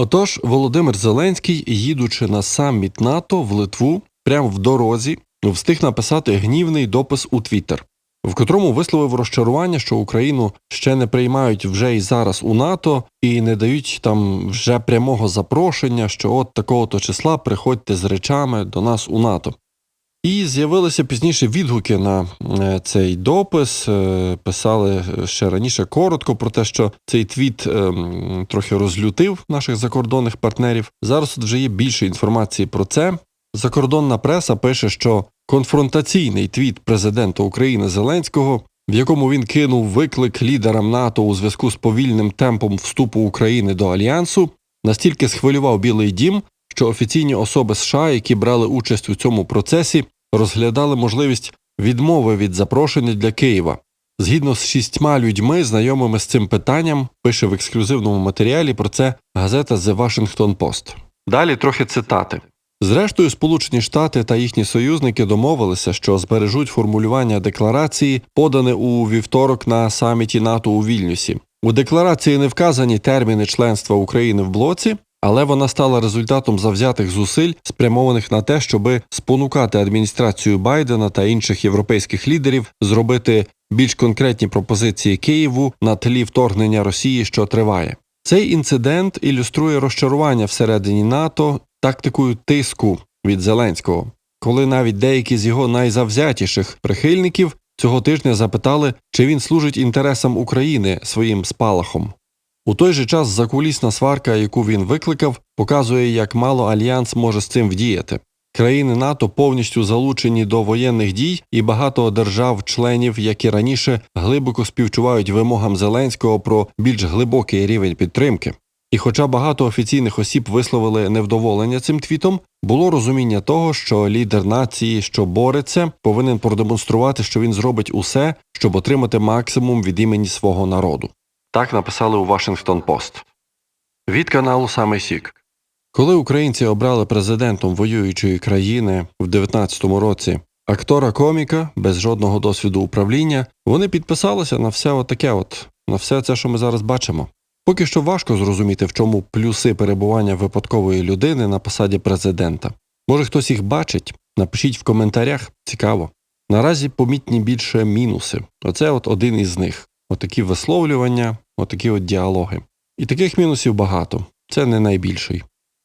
Отож, Володимир Зеленський, їдучи на саміт НАТО в Литву, прямо в дорозі, встиг написати гнівний допис у Твіттер, в котрому висловив розчарування, що Україну ще не приймають вже і зараз у НАТО і не дають там вже прямого запрошення, що от такого то числа приходьте з речами до нас у НАТО. І з'явилися пізніше відгуки на е, цей допис. е, Писали ще раніше коротко про те, що цей твіт е, трохи розлютив наших закордонних партнерів. Зараз тут вже є більше інформації про це. Закордонна преса пише, що конфронтаційний твіт президента України Зеленського, в якому він кинув виклик лідерам НАТО у зв'язку з повільним темпом вступу України до альянсу, настільки схвилював Білий Дім, що офіційні особи США, які брали участь у цьому процесі, розглядали можливість відмови від запрошення для Києва. Згідно з шістьма людьми, знайомими з цим питанням, пише в ексклюзивному матеріалі про це газета The Washington Post. Далі трохи цитати. Зрештою, Сполучені Штати та їхні союзники домовилися, що збережуть формулювання декларації, подане у вівторок на саміті НАТО у Вільнюсі. У декларації не вказані терміни членства України в блоці, але вона стала результатом завзятих зусиль, спрямованих на те, щоби спонукати адміністрацію Байдена та інших європейських лідерів зробити більш конкретні пропозиції Києву на тлі вторгнення Росії, що триває. Цей інцидент ілюструє розчарування всередині НАТО тактикою тиску від Зеленського, коли навіть деякі з його найзавзятіших прихильників цього тижня запитали, чи він служить інтересам України своїм спалахом. У той же час закулісна сварка, яку він викликав, показує, як мало альянс може з цим вдіяти. Країни НАТО повністю залучені до воєнних дій, і багато держав-членів, як і раніше, глибоко співчувають вимогам Зеленського про більш глибокий рівень підтримки. І хоча багато офіційних осіб висловили невдоволення цим твітом, було розуміння того, що лідер нації, що бореться, повинен продемонструвати, що він зробить усе, щоб отримати максимум від імені свого народу. Так написали у Washington Post. Від каналу Саме Сік. Коли українці обрали президентом воюючої країни в 19-му році актора коміка без жодного досвіду управління, вони підписалися на все отаке, от на все це, що ми зараз бачимо. Поки що важко зрозуміти, в чому плюси перебування випадкової людини на посаді президента. Може, хтось їх бачить? Напишіть в коментарях, цікаво. Наразі помітні більше мінуси. Оце от один із них. Отакі висловлювання, отакі от діалоги. І таких мінусів багато. Це не найбільший.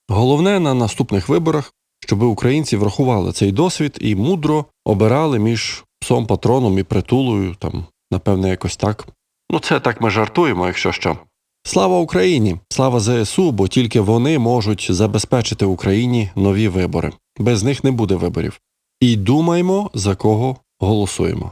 Головне на наступних виборах, щоб українці врахували цей досвід і мудро обирали між псом патроном і притулою, там, напевне, якось так. Ну, це так ми жартуємо, якщо що. Слава Україні! Слава ЗСУ, бо тільки вони можуть забезпечити Україні нові вибори. Без них не буде виборів. І думаймо, за кого голосуємо.